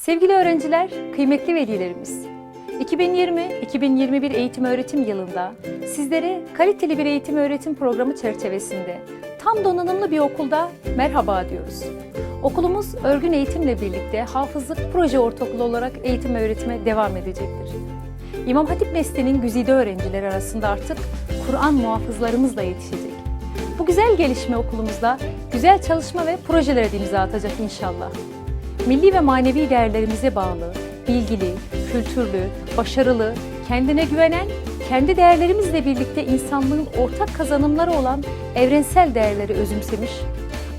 Sevgili öğrenciler, kıymetli velilerimiz. 2020-2021 eğitim öğretim yılında sizlere kaliteli bir eğitim öğretim programı çerçevesinde tam donanımlı bir okulda merhaba diyoruz. Okulumuz örgün eğitimle birlikte hafızlık proje ortaokulu olarak eğitim öğretime devam edecektir. İmam Hatip Mesleği'nin güzide öğrencileri arasında artık Kur'an muhafızlarımız da yetişecek. Bu güzel gelişme okulumuzda güzel çalışma ve projelere imza atacak inşallah. Milli ve manevi değerlerimize bağlı, bilgili, kültürlü, başarılı, kendine güvenen, kendi değerlerimizle birlikte insanlığın ortak kazanımları olan evrensel değerleri özümsemiş,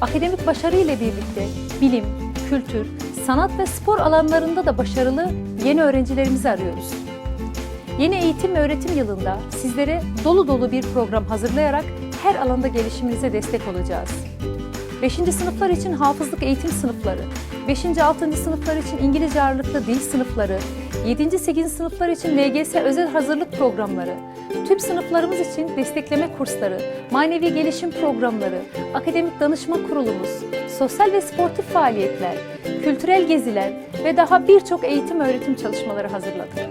akademik başarı ile birlikte bilim, kültür, sanat ve spor alanlarında da başarılı yeni öğrencilerimizi arıyoruz. Yeni eğitim ve öğretim yılında sizlere dolu dolu bir program hazırlayarak her alanda gelişiminize destek olacağız. 5. sınıflar için hafızlık eğitim sınıfları, 5. 6. sınıflar için İngilizce ağırlıklı dil sınıfları, 7. 8. sınıflar için LGS özel hazırlık programları, tüm sınıflarımız için destekleme kursları, manevi gelişim programları, akademik danışma kurulumuz, sosyal ve sportif faaliyetler, kültürel geziler ve daha birçok eğitim öğretim çalışmaları hazırladık.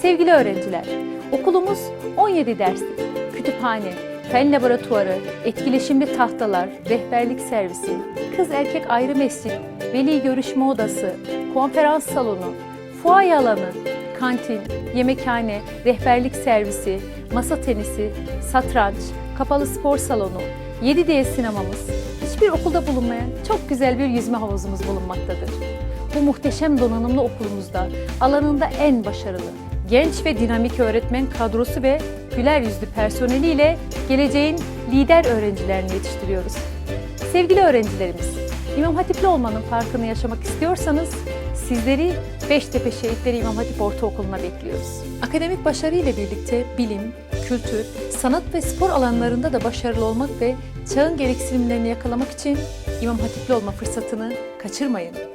Sevgili öğrenciler, okulumuz 17 derslik, kütüphane, fen laboratuvarı, etkileşimli tahtalar, rehberlik servisi, kız erkek ayrı mescit, veli görüşme odası, konferans salonu, fuaye alanı, kantin, yemekhane, rehberlik servisi, masa tenisi, satranç, kapalı spor salonu, 7D sinemamız, hiçbir okulda bulunmayan çok güzel bir yüzme havuzumuz bulunmaktadır. Bu muhteşem donanımlı okulumuzda alanında en başarılı, genç ve dinamik öğretmen kadrosu ve güler yüzlü personeliyle geleceğin lider öğrencilerini yetiştiriyoruz. Sevgili öğrencilerimiz, İmam Hatipli olmanın farkını yaşamak istiyorsanız sizleri Beştepe Şehitleri İmam Hatip Ortaokulu'na bekliyoruz. Akademik başarı ile birlikte bilim, kültür, sanat ve spor alanlarında da başarılı olmak ve çağın gereksinimlerini yakalamak için İmam Hatipli olma fırsatını kaçırmayın.